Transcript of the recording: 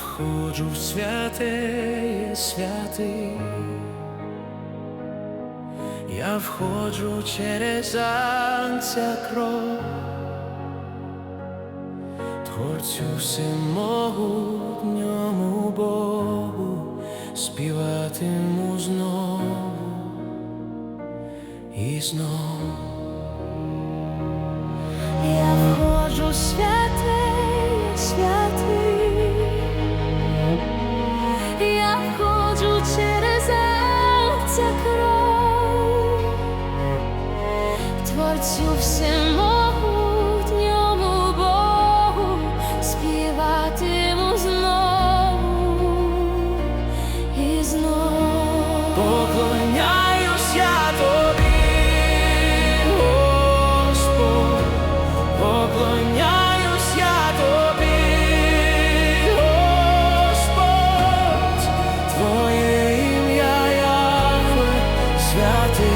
входжу в святеє святий, я входжу через анця кров, Творцю всемогутньому Богу співатиму знову і знову. Творцю всемогутньому Богу співатиму знову і знову. Поклоняюсь я тобі, Господь, поклоняюсь я тобі, Господь, Твоє ім'я Яхве, святе